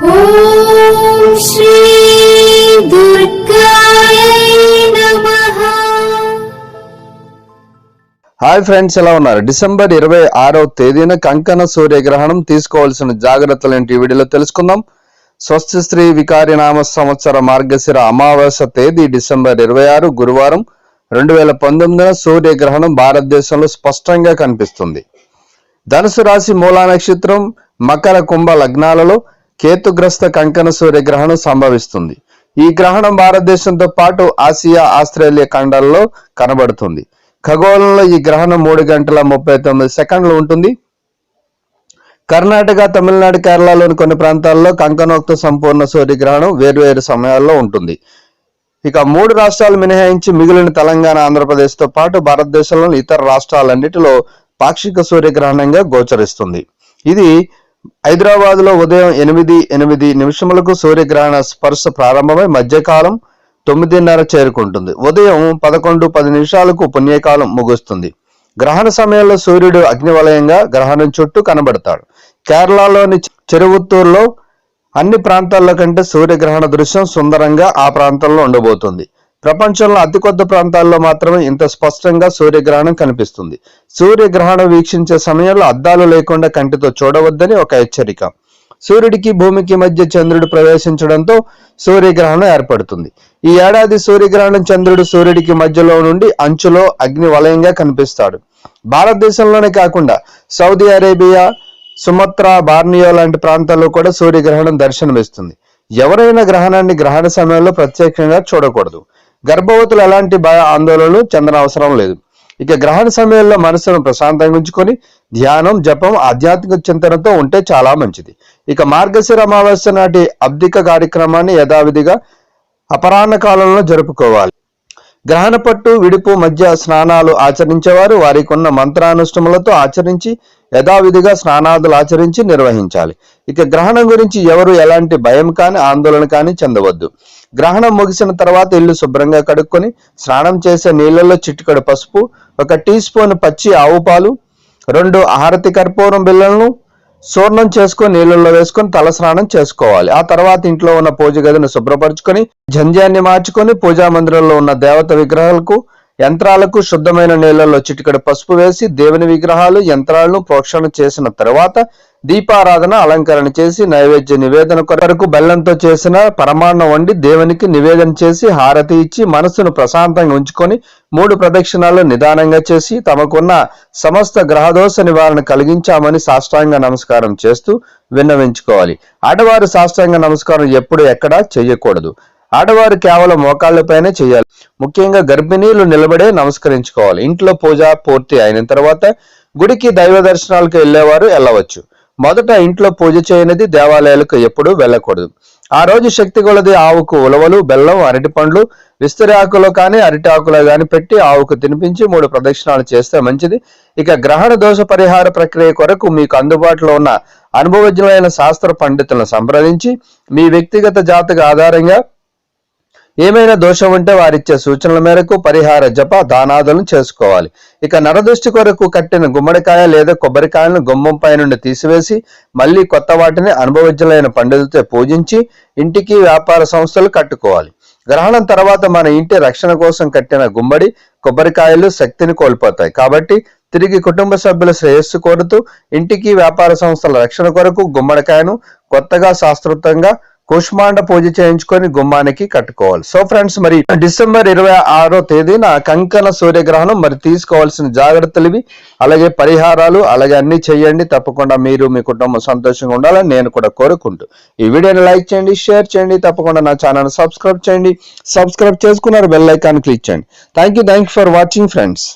Hi friends ఎలా ఉన్నారు? December ఇరవై ఆరవ తేదీన కంకణ సూర్యగ్రహణం తీసుకోవాల్సిన జాగ్రత్తలు ఏంటి వీడియోలో తెలుసుకుందాం. స్వస్తి శ్రీ వికారి నామ సంవత్సర మార్గశిర అమావాస్య తేదీ డిసెంబర్ ఇరవై ఆరు గురువారం రెండు వేల పంతొమ్మిదిన సూర్యగ్రహణం భారతదేశంలో స్పష్టంగా కనిపిస్తుంది. ధనుసు రాశి మూలా నక్షత్రం మకర కుంభ లగ్నాలలో కేతుగ్రస్త కంకణ సూర్యగ్రహణం సంభవిస్తుంది. ఈ గ్రహణం భారతదేశంతో పాటు ఆసియా ఆస్ట్రేలియా ఖండాల్లో కనబడుతుంది. ఖగోళంలో ఈ గ్రహణం మూడు గంటల ముప్పై తొమ్మిది సెకండ్లు ఉంటుంది. కర్ణాటక తమిళనాడు కేరళలోని కొన్ని ప్రాంతాల్లో కంకణోక్త సంపూర్ణ సూర్యగ్రహణం వేర్వేరు సమయాల్లో ఉంటుంది. ఇక మూడు రాష్ట్రాలు మినహాయించి మిగిలిన తెలంగాణ ఆంధ్రప్రదేశ్తో పాటు భారతదేశంలోని ఇతర రాష్ట్రాలన్నిటిలో పాక్షిక సూర్యగ్రహణంగా గోచరిస్తుంది. ఇది హైదరాబాద్లో ఉదయం ఎనిమిది ఎనిమిది నిమిషములకు సూర్యగ్రహణ స్పర్శ ప్రారంభమై మధ్యకాలం తొమ్మిదిన్నర చేరుకుంటుంది. ఉదయం పదకొండు పది నిమిషాలకు పుణ్యకాలం ముగుస్తుంది. గ్రహణ సమయంలో సూర్యుడు అగ్నివలయంగా గ్రహణం చుట్టూ కనబడతాడు. కేరళలోని చెరువుత్తూరులో అన్ని ప్రాంతాల్లో కంటే సూర్యగ్రహణ దృశ్యం సుందరంగా ఆ ప్రాంతంలో ఉండబోతుంది. ప్రపంచంలో అతి కొద్ది ప్రాంతాల్లో మాత్రమే ఇంత స్పష్టంగా సూర్యగ్రహణం కనిపిస్తుంది. సూర్యగ్రహణం వీక్షించే సమయంలో అద్దాలు లేకుండా కంటితో చూడవద్దని ఒక హెచ్చరిక. సూర్యుడికి భూమికి మధ్య చంద్రుడు ప్రవేశించడంతో సూర్యగ్రహణం ఏర్పడుతుంది. ఈ ఏడాది సూర్యగ్రహణం చంద్రుడు సూర్యుడికి మధ్యలో నుండి అంచులో అగ్ని వలయంగా కనిపిస్తాడు. భారతదేశంలోనే కాకుండా సౌదీ అరేబియా సుమత్రా బార్నియో లాంటి ప్రాంతాల్లో కూడా సూర్యగ్రహణం దర్శనమిస్తుంది. ఎవరైనా గ్రహణాన్ని గ్రహణ సమయంలో ప్రత్యేకంగా చూడకూడదు. గర్భవతులు ఎలాంటి భయ ఆందోళనలు చెందనవసరం లేదు. ఇక గ్రహణ సమయంలో మనసును ప్రశాంతంగా ఉంచుకొని ధ్యానం జపం ఆధ్యాత్మిక చింతనతో ఉంటే చాలా మంచిది. ఇక మార్గశిర అమావాస్య నాటి అబ్దిక కార్యక్రమాన్ని యథావిధిగా అపరాహ్న కాలంలో జరుపుకోవాలి. గ్రహణ పట్టు విడుపు మధ్య స్నానాలు ఆచరించేవారు వారికి ఉన్న మంత్రానుష్ఠములతో ఆచరించి యథావిధిగా స్నానాదులు ఆచరించి నిర్వహించాలి. ఇక గ్రహణం గురించి ఎవరు ఎలాంటి భయం కానీ ఆందోళన కానీ చెందవద్దు. గ్రహణం ముగిసిన తర్వాత ఇల్లు శుభ్రంగా కడుక్కొని స్నానం చేసే నీళ్ళల్లో చిటికడు పసుపు ఒక టీ స్పూన్ పచ్చి ఆవు పాలు రెండు ఆహారతి కర్పూరం బిళ్ళలను చూర్ణం చేసుకొని నీళ్ళల్లో వేసుకొని తల స్నానం చేసుకోవాలి. ఆ తర్వాత ఇంట్లో ఉన్న పూజ గదిని శుభ్రపరచుకొని జంజాన్ని మార్చుకొని పూజా మందిరంలో ఉన్న దేవత విగ్రహాలకు యంత్రాలకు శుద్ధమైన నీళ్ళల్లో చిటికడ పసుపు వేసి దేవుని విగ్రహాలు యంత్రాలను ప్రోక్షణ చేసిన తర్వాత దీపారాధన అలంకరణ చేసి నైవేద్య నివేదన కొరకు బెల్లంతో చేసిన పరమాన్నం వండి దేవునికి నివేదన చేసి హారతి ఇచ్చి మనసును ప్రశాంతంగా ఉంచుకొని మూడు ప్రదక్షిణాలు నిదానంగా చేసి తమకున్న సమస్త గ్రహదోష నివారణ కలిగించామని సాష్టాంగ నమస్కారం చేస్తూ విన్నవించుకోవాలి. ఆడవారు సాష్టాంగ నమస్కారం ఎప్పుడు ఎక్కడా చేయకూడదు. ఆడవారు కేవలం మోకాళ్ళపైనే చేయాలి. ముఖ్యంగా గర్భిణీలు నిలబడే నమస్కరించుకోవాలి. ఇంట్లో పూజ పూర్తి అయిన తర్వాత గుడికి దైవ దర్శనాలకు వెళ్ళేవారు వెళ్ళవచ్చు. మొదట ఇంట్లో పూజ చేయనిది దేవాలయాలకు ఎప్పుడూ వెళ్ళకూడదు. ఆ రోజు శక్తి కొలది ఆవుకు ఉలవలు బెల్లం అరటి పండ్లు విస్తరి ఆకులో కానీ అరటి ఆకులో కానీ పెట్టి ఆవుకు తినిపించి మూడు ప్రదక్షిణాలు చేస్తే మంచిది. ఇక గ్రహణ దోష పరిహార ప్రక్రియ కొరకు మీకు అందుబాటులో ఉన్న అనుభవజ్ఞులైన శాస్త్ర పండితులను సంప్రదించి మీ వ్యక్తిగత జాతక ఆధారంగా ఏమైనా దోషం ఉంటే వారిచ్చే సూచనల మేరకు పరిహార జప దానాదులను చేసుకోవాలి. ఇక నరదృష్టి కొరకు కట్టిన గుమ్మడికాయ లేదా కొబ్బరికాయలను గుమ్మం నుండి తీసివేసి మళ్ళీ కొత్త వాటిని అనుభవజ్ఞులైన పండితులతో పూజించి ఇంటికి వ్యాపార సంస్థలు కట్టుకోవాలి. గ్రహణం తర్వాత మన ఇంటి రక్షణ కోసం కట్టిన గుమ్మడి కొబ్బరికాయలు శక్తిని కోల్పోతాయి. కాబట్టి తిరిగి కుటుంబ సభ్యుల శ్రేయస్సు కోరుతూ ఇంటికి వ్యాపార సంస్థల రక్షణ కొరకు గుమ్మడికాయను కొత్తగా శాస్త్రోక్తంగా కుష్మాండ పూజ చేయించుకొని గుమ్మానికి కట్టుకోవాలి. సో ఫ్రెండ్స్ మరి డిసెంబర్ ఇరవై ఆరో తేదీన కంకణ సూర్యగ్రహణం మరి తీసుకోవాల్సిన జాగ్రత్తలు ఇవి. అలాగే పరిహారాలు అలాగే అన్ని చేయండి. తప్పకుండా మీరు మీ కుటుంబం సంతోషంగా ఉండాలని నేను కూడా కోరుకుంటూ. ఈ వీడియోని లైక్ చేయండి షేర్ చేయండి. తప్పకుండా నా ఛానల్ సబ్స్క్రైబ్ చేయండి. సబ్స్క్రైబ్ చేసుకున్నారు బెల్ ఐకాన్ క్లిక్ చేయండి. Thank you thank you for watching friends